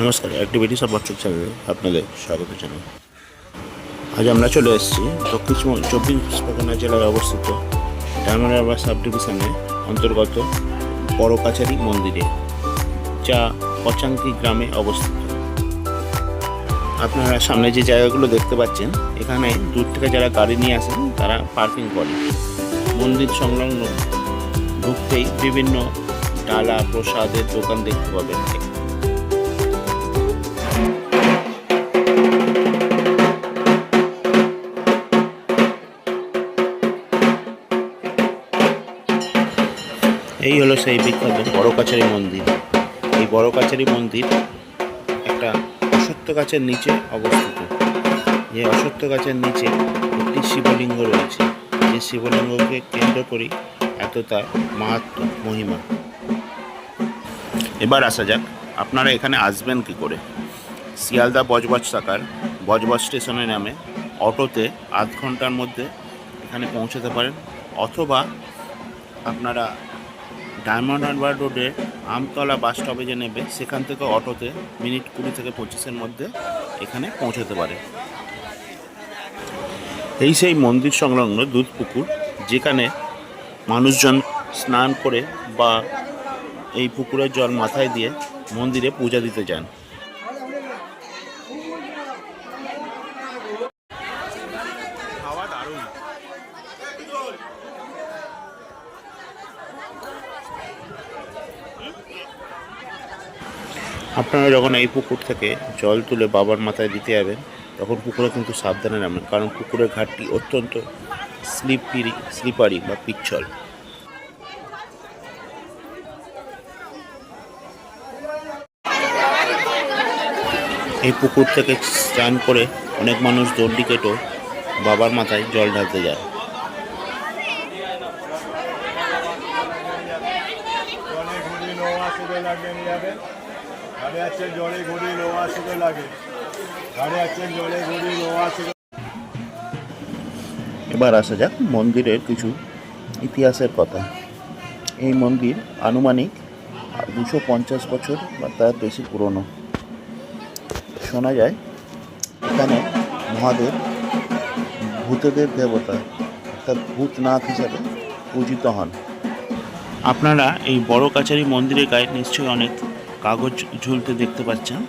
নমস্কার activities of বাচ্চক চ্যানেলে আপনাদের স্বাগত জানাই। আজ আমরা চলে এসেছি দক্ষিণ চব্বিশ- পরগনা জেলায় অবস্থিত ডায়মন্ডারবাগ সাব ডিভিশনে অন্তর্গত বড় কাছারি মন্দিরে, যা পচাঙ্কি গ্রামে অবস্থিত। আপনারা সামনে যে জায়গাগুলো দেখতে পাচ্ছেন, এখানে দূর থেকে যারা গাড়ি নিয়ে আসেন, তারা পার্কিং করে। মন্দির সংলগ্ন ঢুকতেই বিভিন্ন ডালা প্রসাদের দোকান দেখতে পাবেন। এই হলো সেই বিখ্যাত বড় কাছারি মন্দির। এই বড় কাছারি মন্দির একটা অসত্য গাছের নিচে অবস্থিত। যে অসত্য গাছের নিচে একটি শিবলিঙ্গ রয়েছে। যে শিবলিঙ্গকে কেন্দ্র করেই এত তার মাহাত্ম, মহিমা। এবার আসা যাক, আপনারা এখানে আসবেন কি করে? শিয়ালদা বজবজ শাখার বজবজ স্টেশনে নামে অটোতে আধ ঘণ্টার মধ্যে এখানে পৌঁছাতে পারেন। অথবা আপনারা ডায়মন্ড হারবার রোডে আমতলা বাস স্টপে যে নেবে, সেখান থেকে অটোতে মিনিট কুড়ি থেকে পঁচিশের মধ্যে এখানে পৌঁছাতে পারে। এই সেই মন্দির সংলগ্ন দুধ পুকুর, যেখানে মানুষজন স্নান করে বা এই পুকুরের জল মাথায় দিয়ে মন্দিরে পূজা দিতে যান। আপনারা যখন এই পুকুর থেকে জল তুলে বাবার মাথায় দিতে যাবেন, তখন পুকুরে কিন্তু সাবধানে নামবেন, কারণ পুকুরের ঘাটটি অত্যন্ত স্লিপিরি স্লিপারি বা পিচ্ছল। এই পুকুর থেকে স্নান করে অনেক মানুষ দণ্ডি কেটো বাবার মাথায় জল ঢালতে যায়। নিয়ে যাবেন। গাড়ি আছে জলে ঘুরি লোহা সুদে লাগে। গাড়ি আছে জলে ঘুরি লোহা সুদে এবার আসা যাক মন্দিরের কিছু ইতিহাসের কথা। এই মন্দির আনুমানিক দুশো পঞ্চাশ বছর বা তার বেশি পুরনো। শোনা যায় এখানে মহাদেব ভূতেদের দেবতা অর্থাৎ ভূতনাথ হিসাবে পূজিত হন। আপনারা এই বড় কাছারি মন্দিরের গায়ে নিশ্চয়ই অনেক কাগজ ঝুলতে দেখতে পাচ্ছেন।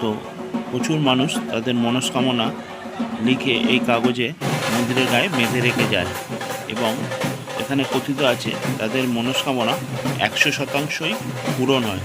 তো প্রচুর মানুষ তাদের মনস্কামনা লিখে এই কাগজে মন্দিরের গায়ে বেঁধে রেখে যায় এবং এখানে কথিত আছে, তাদের মনস্কামনা একশো শতাংশই পূরণ হয়।